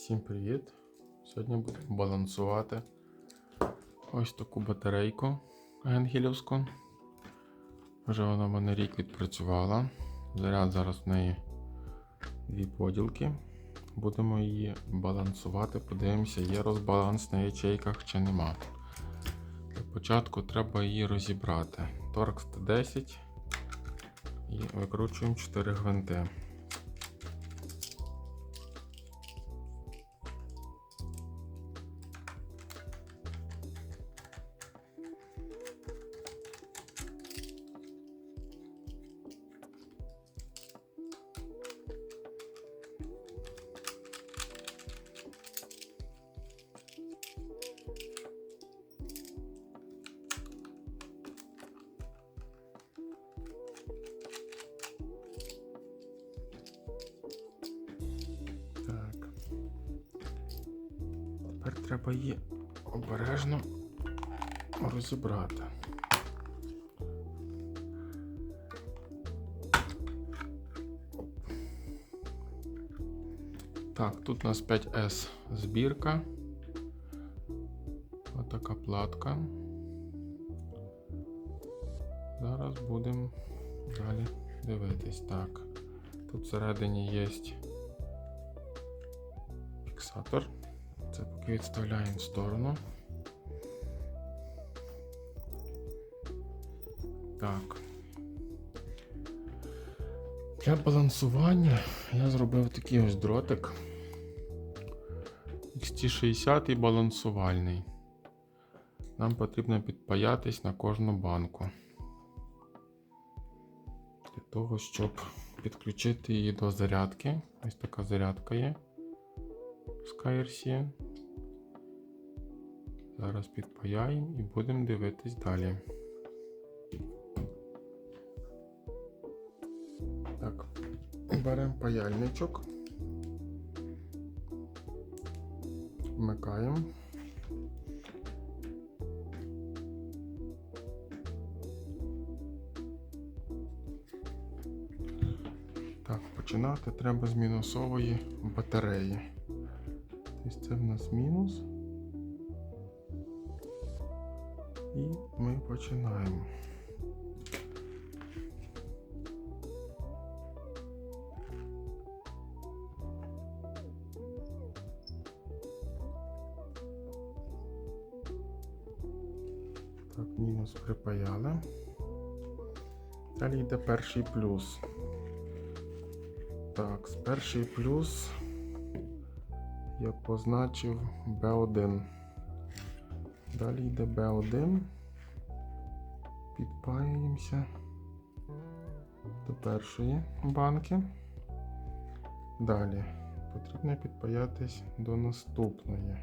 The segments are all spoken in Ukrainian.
Всім привіт! Сьогодні будемо балансувати ось таку батарейку Енгелівську. Вже вона в мене рік відпрацювала. Заряд зараз в неї дві поділки. Будемо її балансувати, подивимося, є розбаланс на ячейках чи нема. Для початку треба її розібрати. Торкс Т10 і викручуємо 4 гвинти. Треба її обережно розібрати. Так, тут у нас 5S збірка. Отака платка. Зараз будемо далі дивитись. Так, тут всередині є фіксатор. Відставляємо в сторону. Так. Для балансування я зробив такий ось дротик. XT60 і балансувальний. Нам потрібно підпаятись на кожну банку. Для того, щоб підключити її до зарядки. Ось така зарядка є. SkyRC. Зараз підпаяємо і будемо дивитись далі. Так, беремо паяльничок. Вмикаємо. Так, починати треба з мінусової батареї. Тобто це в нас мінус. І ми починаємо. Так, мінус припаяли. Далі йде перший плюс. Так, з перший плюс я позначив B1. Далі йде B1. Підпаюємося до першої банки. Далі потрібно підпаятись до наступної.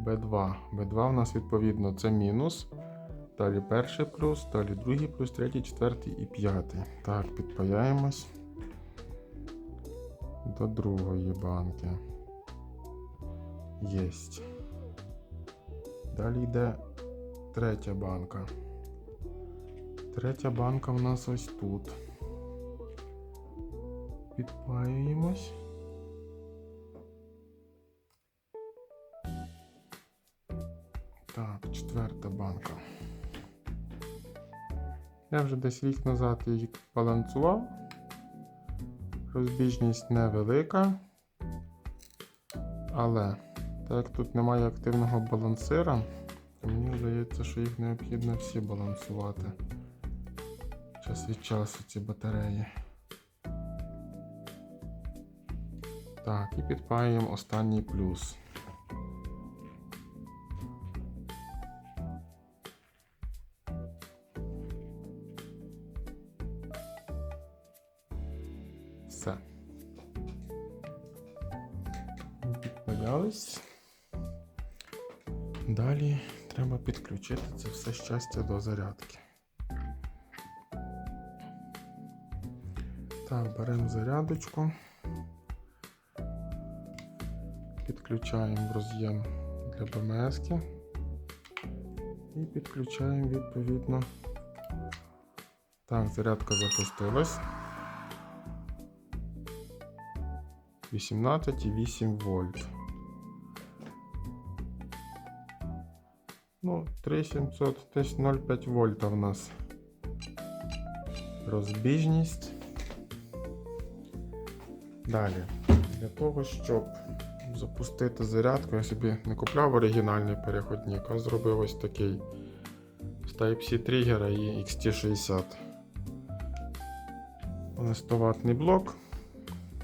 B2. B2 у нас відповідно це мінус. Далі перший плюс, далі другий плюс, третій, четвертий і п'ятий. Так, підпаяємось до другої банки. Єсть. Далі йде третя банка. Третя банка в нас ось тут. Підпаюємось. Так, четверта банка. Я вже десь рік назад її балансував. Розбіжність невелика. Але так як тут немає активного балансира, то мені здається, що їх необхідно всі балансувати. Час від часу ці батареї. Так, і підпаюємо останній плюс. Все. Підпаялись. Далі треба підключити це все щастя до зарядки. Так, беремо зарядочку, підключаємо в роз'єм для БМС і підключаємо відповідно. Так, зарядка запустилась. 18,8 вольт. 3700, десь 0,5 вольта в нас. Розбіжність. Далі. Для того, щоб запустити зарядку, я собі не купляв оригінальний переходник, а зробив ось такий з Type-C тригера і XT60. На 100 ваттний блок.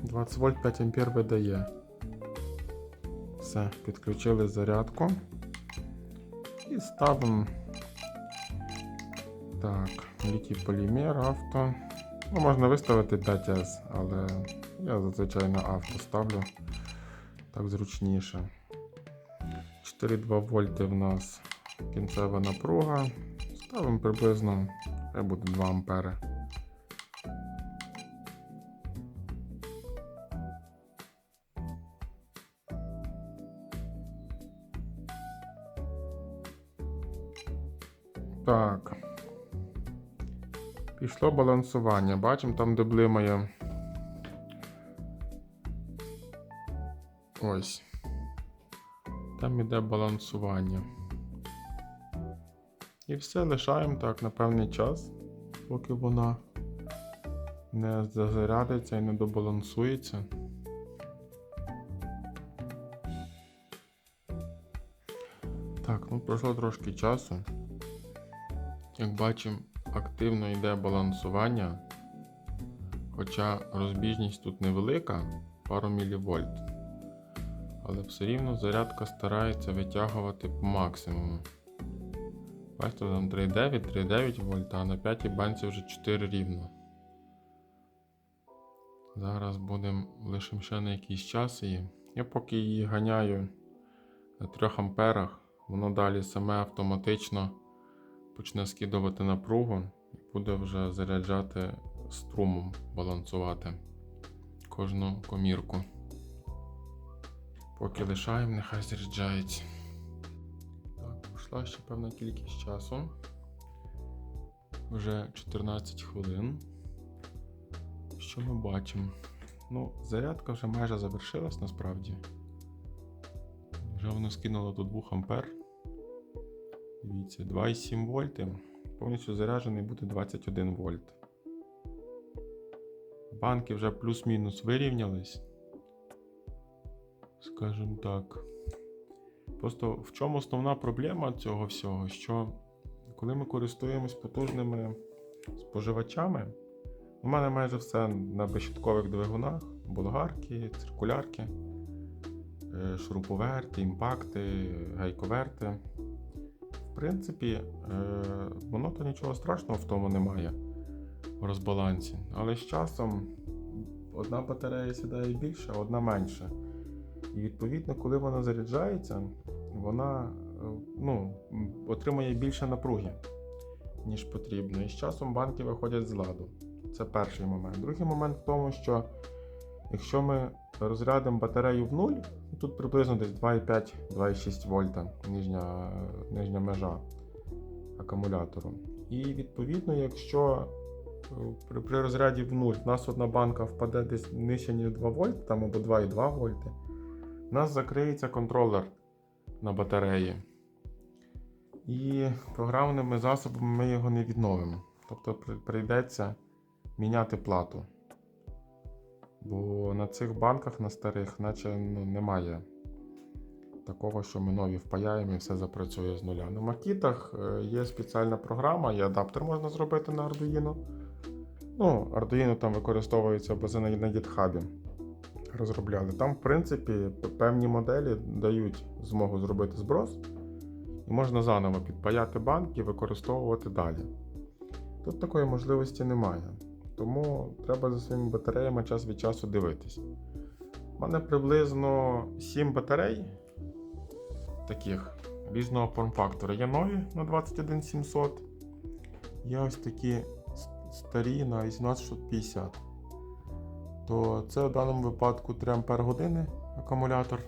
20 вольт 5 ампер видає. Все, підключили зарядку. І ставимо так, літій полімер, авто. Ну, можна виставити 5С, але я зазвичай на авто ставлю. Так зручніше. 4,2 вольти в нас кінцева напруга. Ставимо приблизно, хай буде 2 ампери. Так. Пішло балансування. Бачимо там, де блимає. Ось. Там іде балансування. І все лишаємо так на певний час, поки вона не зазарядиться і не добалансується. Так, ну пройшло трошки часу. Як бачимо, активно йде балансування, хоча розбіжність тут невелика, пару мілівольт. Але все рівно зарядка старається витягувати по максимуму. Бачите, там 3,9, 3,9 вольт, а на 5 банці вже 4 рівно. Зараз будемо лишимо ще на якийсь час її. Я поки її ганяю на 3 амперах, воно далі саме автоматично почне скидувати напругу і буде вже заряджати струмом, балансувати кожну комірку. Поки лишаємо, нехай заряджається. Так, пройшла ще певна кількість часу. Вже 14 хвилин. Що ми бачимо? Ну, зарядка вже майже завершилась насправді. Вже воно скинуло до 2 ампер. Дивіться, 2,7 вольти. Повністю заряджений буде 21 вольт. Банки вже плюс-мінус вирівнялись. Скажімо так. Просто в чому основна проблема цього всього? Що коли ми користуємось потужними споживачами, у мене майже все на безщиткових двигунах, болгарки, циркулярки, е, шуруповерти, імпакти, гайковерти. Принципі, е, воно то нічого страшного в тому немає в розбалансі. Але з часом одна батарея сідає більше, а одна менше. І відповідно, коли вона заряджається, вона е, ну, отримує більше напруги, ніж потрібно. І з часом банки виходять з ладу. Це перший момент. Другий момент в тому, що якщо ми розрядимо батарею в нуль, тут приблизно десь 2,5-2,6 вольта нижня, нижня межа акумулятору. І відповідно, якщо е, при, при розряді в нуль в нас одна банка впаде десь нижче, ніж 2 вольт, там або 2,2 вольти, у нас закриється контролер на батареї. І програмними засобами ми його не відновимо. Тобто прийдеться міняти плату. Бо на цих банках на старих, наче ну, немає такого, що ми нові впаяємо і все запрацює з нуля. На макітах е, є спеціальна програма, і адаптер можна зробити на Arduino. Ну, Arduino там використовується бази на на GitHub. Розробляли. Там, в принципі, певні моделі дають змогу зробити зброс, і можна заново підпаяти банк і використовувати далі. Тут такої можливості немає. Тому треба за своїми батареями час від часу дивитись. У мене приблизно 7 батарей таких різного форм-фактора. Є нові на 21700. Є ось такі старі на 18650. То це в даному випадку 3 Ампер години акумулятор.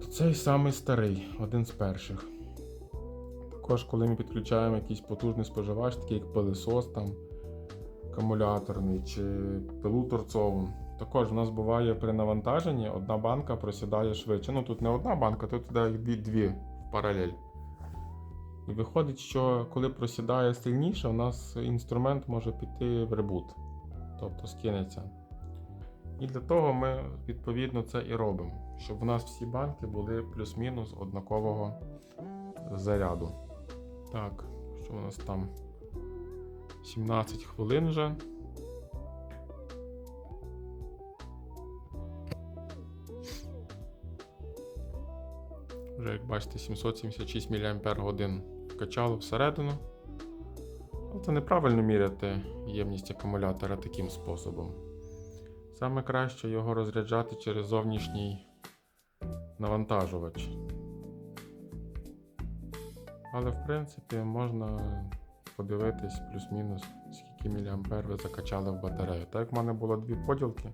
То Цей самий старий, один з перших. Також, коли ми підключаємо якийсь потужний споживач, такий як пилисос там, акумуляторний чи пилу торцову, також у нас буває при навантаженні одна банка просідає швидше. Ну тут не одна банка, тут дві, дві в паралель. І виходить, що коли просідає сильніше, у нас інструмент може піти в ребут, тобто скинеться. І для того ми відповідно це і робимо, щоб у нас всі банки були плюс-мінус однакового заряду. Так, що у нас там? 17 хвилин вже. Вже, як бачите, 776 мАч вкачало всередину. Але це неправильно міряти ємність акумулятора таким способом. Саме краще його розряджати через зовнішній навантажувач. Але в принципі можна подивитись плюс-мінус, скільки міліампер ви закачали в батарею. Так як в мене було дві поділки,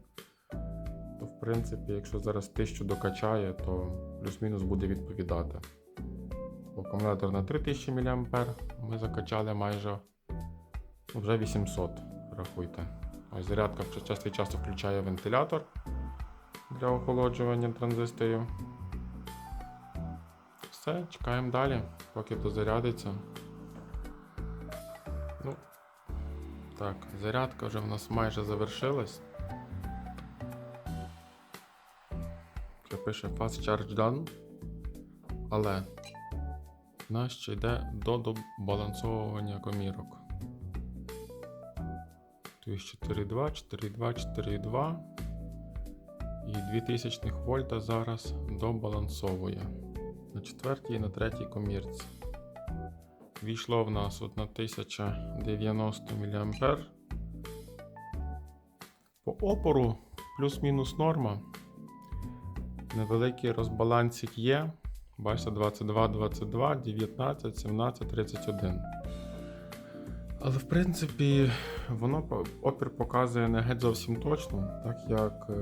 то в принципі, якщо зараз 1000 докачає, то плюс-мінус буде відповідати. Акумулятор на 3000 мА ми закачали майже ну, вже 800, рахуйте. Ось зарядка час від часу включає вентилятор для охолоджування транзисторів. Все, чекаємо далі, поки дозарядиться. Так, зарядка вже в нас майже завершилась. Пише Fast Charge Done. Але в нас ще йде до добалансовування комірок. Тобто 4,2, 4,2, 4,2 і 2000 вольта зараз добалансовує на четвертій і на третій комірці. Війшло в нас 1090 мА. По опору плюс-мінус норма. Невеликий розбалансик є. Бачите, 22, 22, 19, 17, 31. Але в принципі, воно опір показує не геть зовсім точно, так як е,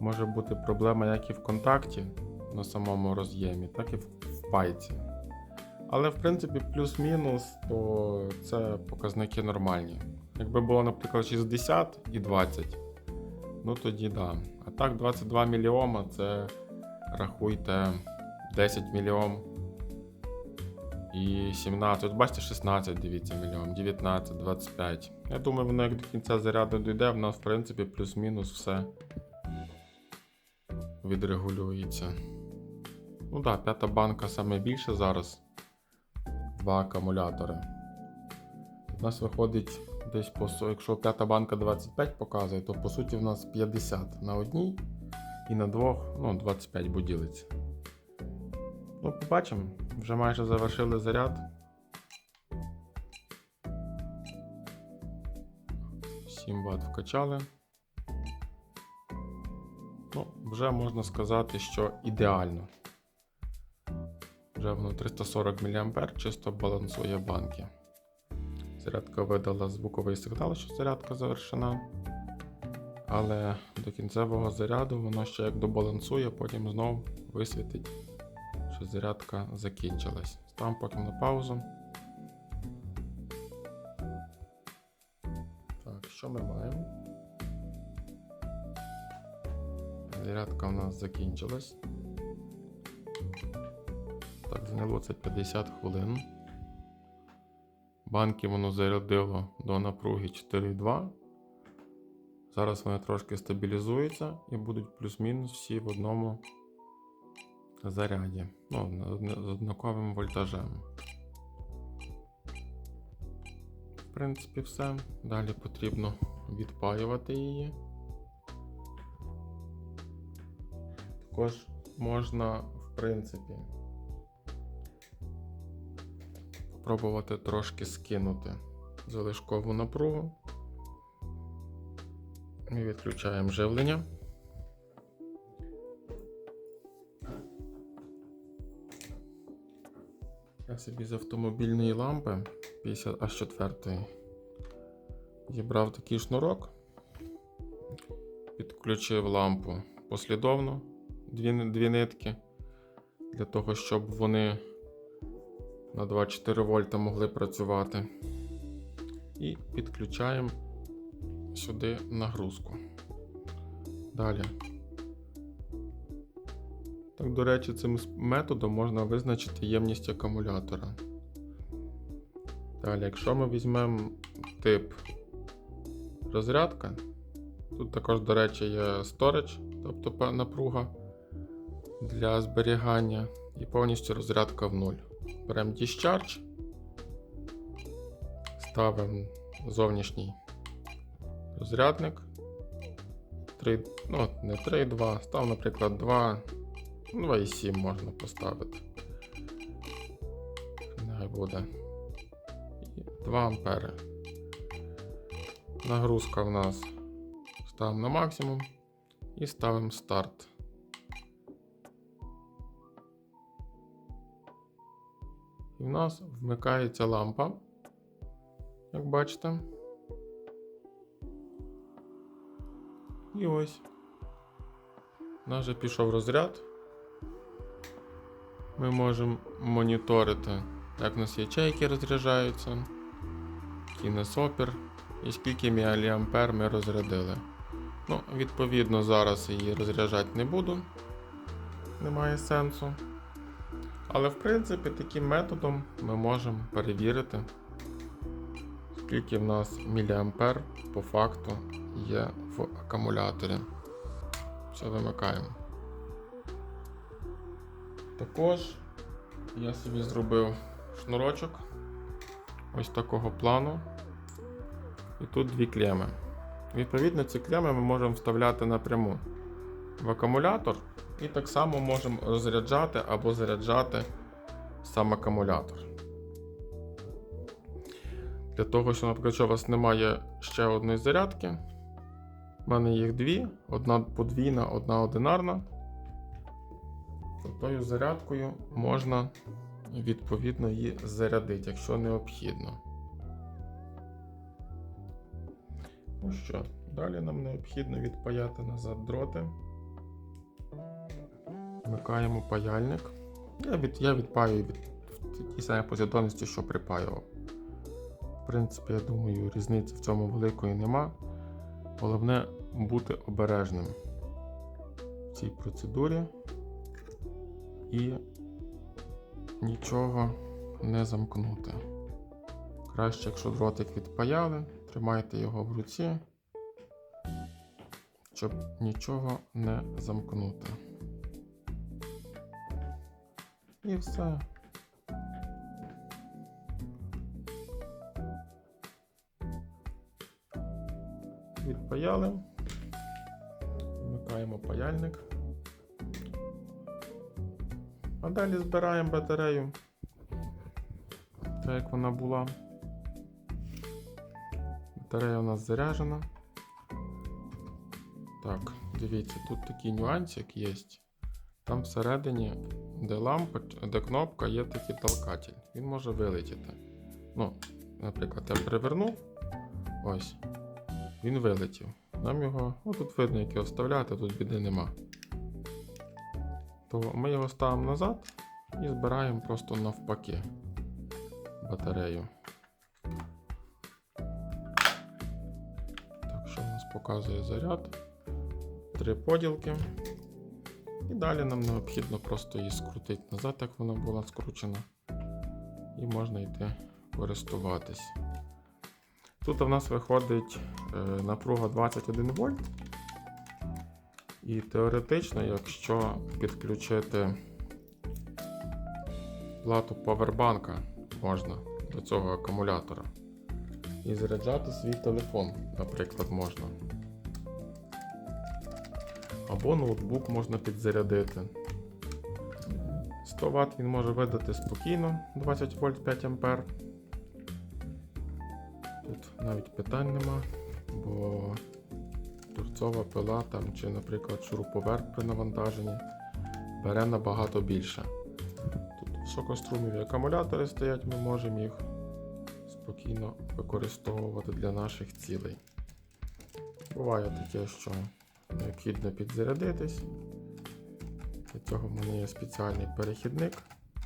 може бути проблема як і в контакті на самому роз'ємі, так і в пайці. Але в принципі, плюс-мінус, то це показники нормальні. Якби було, наприклад, 60 і 20, ну тоді да. А так, 22 мільйома це рахуйте 10 мільйон і 17. От бачите, 16, дивіться, мільйон, 19, 25. Я думаю, воно як до кінця заряду дійде, в нас, в принципі, плюс-мінус все відрегулюється. Ну так, да, п'ята банка саме більше зараз. Два акумулятори. У нас виходить десь по якщо п'ята банка 25 показує, то по суті в нас 50 на одній і на двох, ну, 25 буділиться. Ну, побачимо. Вже майже завершили заряд. 7 Вт вкачали. Ну, вже можна сказати, що ідеально. Вже воно 340 мА чисто балансує банки. Зарядка видала звуковий сигнал, що зарядка завершена. Але до кінцевого заряду воно ще як добалансує, потім знову висвітить, що зарядка закінчилась. Ставимо поки на паузу. Так, що ми маємо? Зарядка у нас закінчилась. Так, зайняло це 50 хвилин. Банки воно зарядило до напруги 4,2. Зараз вони трошки стабілізуються і будуть плюс-мінус всі в одному заряді. Ну, з однаковим вольтажем. В принципі, все. Далі потрібно відпаювати її. Також можна, в принципі, спробувати трошки скинути залишкову напругу. Ми відключаємо живлення. Я собі з автомобільної лампи 50 H4 зібрав такий шнурок, підключив лампу послідовно, дві, дві нитки, для того, щоб вони на 24 вольта могли працювати. І підключаємо сюди нагрузку. Далі. Так, до речі, цим методом можна визначити ємність акумулятора. Далі, якщо ми візьмемо тип розрядка, тут також, до речі, є storage, тобто напруга для зберігання, і повністю розрядка в нуль. Беремо Discharge, ставимо зовнішній розрядник. 3, ну, не 3,2, став, наприклад, 2, 2,7 можна поставити. Нехай буде. 2 ампери. Нагрузка в нас ставимо на максимум і ставимо старт. І в нас вмикається лампа, як бачите. І ось. У нас вже пішов розряд. Ми можемо моніторити, як у нас ячейки розряджаються, кінесопір і скільки міліампер ми розрядили. Ну, відповідно, зараз її розряджати не буду. Немає сенсу. Але в принципі таким методом ми можемо перевірити, скільки в нас міліампер по факту є в акумуляторі. Все вимикаємо. Також я собі зробив шнурочок ось такого плану. І тут дві клеми. Відповідно, ці клеми ми можемо вставляти напряму в акумулятор і так само можемо розряджати або заряджати сам акумулятор. Для того, що, наприклад, у вас немає ще одної зарядки, в мене їх дві: одна подвійна, одна одинарна. То тою зарядкою можна відповідно її зарядити, якщо необхідно. Ну що, далі нам необхідно відпаяти назад дроти. Вмикаємо паяльник. Я, від, я відпаюю від, в тій самій послідовності, що припаював. В принципі, я думаю, різниці в цьому великої нема. Головне бути обережним в цій процедурі і нічого не замкнути. Краще, якщо дротик відпаяли, тримайте його в руці, щоб нічого не замкнути. І все. Відпаяли. Вмикаємо паяльник. А далі збираємо батарею, так як вона була. Батарея у нас заряджена. Так, дивіться, тут такий нюансик є. Там всередині, де лампа, де кнопка, є такий толкатель. Він може вилетіти. Ну, наприклад, я привернув. Ось. Він вилетів. Нам його, ну тут видно, як його вставляти, тут біди нема. То ми його ставимо назад і збираємо просто навпаки батарею. Так, що у нас показує заряд? Три поділки. І далі нам необхідно просто її скрутити назад, як вона була скручена. І можна йти користуватись. Тут у нас виходить е, напруга 21 вольт. І теоретично, якщо підключити плату повербанка можна до цього акумулятора. І заряджати свій телефон, наприклад, можна. Або ноутбук можна підзарядити. 100 Вт він може видати спокійно 20 вольт 5 ампер. Тут навіть питань нема, бо торцова пила там, чи, наприклад, шуруповерт при навантаженні бере набагато більше. Тут високострумові акумулятори стоять, ми можемо їх спокійно використовувати для наших цілей. Буває таке, що необхідно підзарядитись. Для цього в мене є спеціальний перехідник,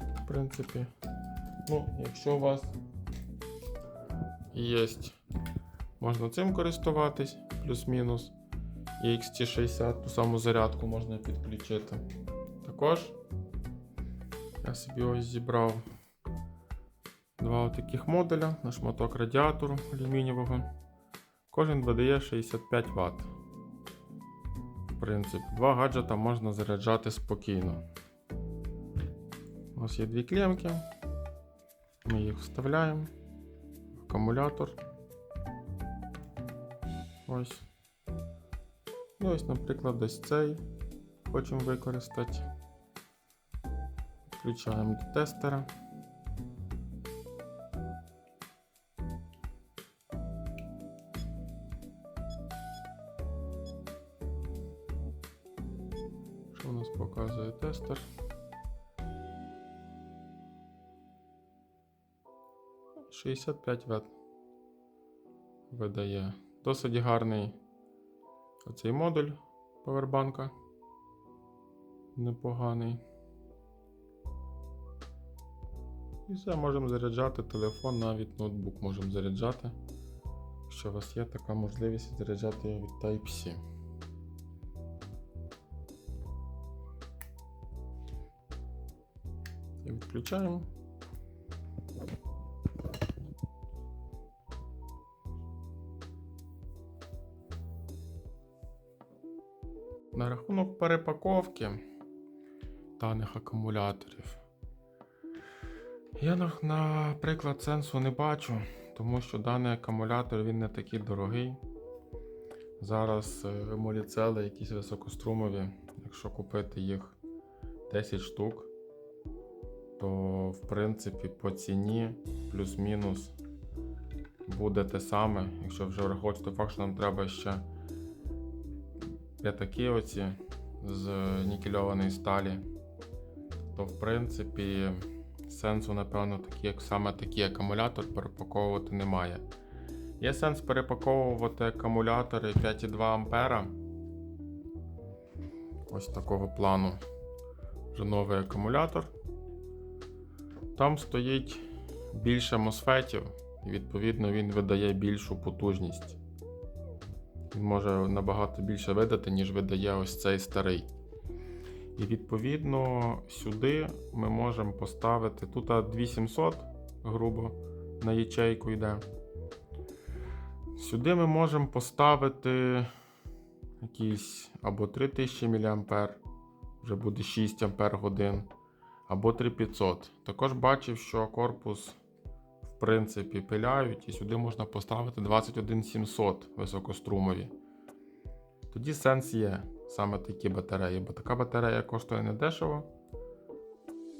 в принципі. Ну, якщо у вас є Можна цим користуватись, плюс-мінус. І XT60, ту саму зарядку можна підключити. Також я собі ось зібрав два таких модуля на шматок радіатору алюмінієвого. Кожен видає 65 Вт. В принципі, два гаджета можна заряджати спокійно. У нас є дві клемки. Ми їх вставляємо. Акумулятор. Ось. І ось, наприклад, ось цей хочемо використати. Включаємо до тестера. 65 Вт видає. Досить гарний оцей модуль повербанка. Непоганий. І все, можемо заряджати телефон, навіть ноутбук можемо заряджати. Якщо у вас є така можливість заряджати від Type-C. І відключаємо. Перепаковки даних акумуляторів. Я, наприклад, сенсу не бачу, тому що даний акумулятор він не такий дорогий. Зараз е, моліцели якісь високострумові, якщо купити їх 10 штук, то в принципі по ціні плюс-мінус буде те саме, якщо вже враховувати факт, що нам треба ще п'ятаки оці з нікельованої сталі, то в принципі сенсу, напевно, такі, як саме такий акумулятор перепаковувати немає. Є сенс перепаковувати акумулятори 5,2 А. Ось такого плану. Вже новий акумулятор. Там стоїть більше мосфетів, і відповідно він видає більшу потужність. Він може набагато більше видати, ніж видає ось цей старий. І відповідно сюди ми можемо поставити. Тут 2700, грубо, на ячейку йде. Сюди ми можемо поставити якісь або 3000 мА, вже буде 6 Ампер годин, або 3500. Також бачив, що корпус, в принципі, пиляють, і сюди можна поставити 21700 високострумові. Тоді сенс є саме такі батареї, бо така батарея коштує недешево,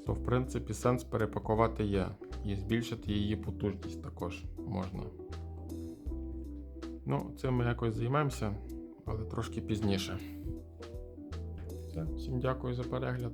то в принципі сенс перепакувати є. І збільшити її потужність також можна. Ну, цим ми якось займемося, але трошки пізніше. Все, всім дякую за перегляд.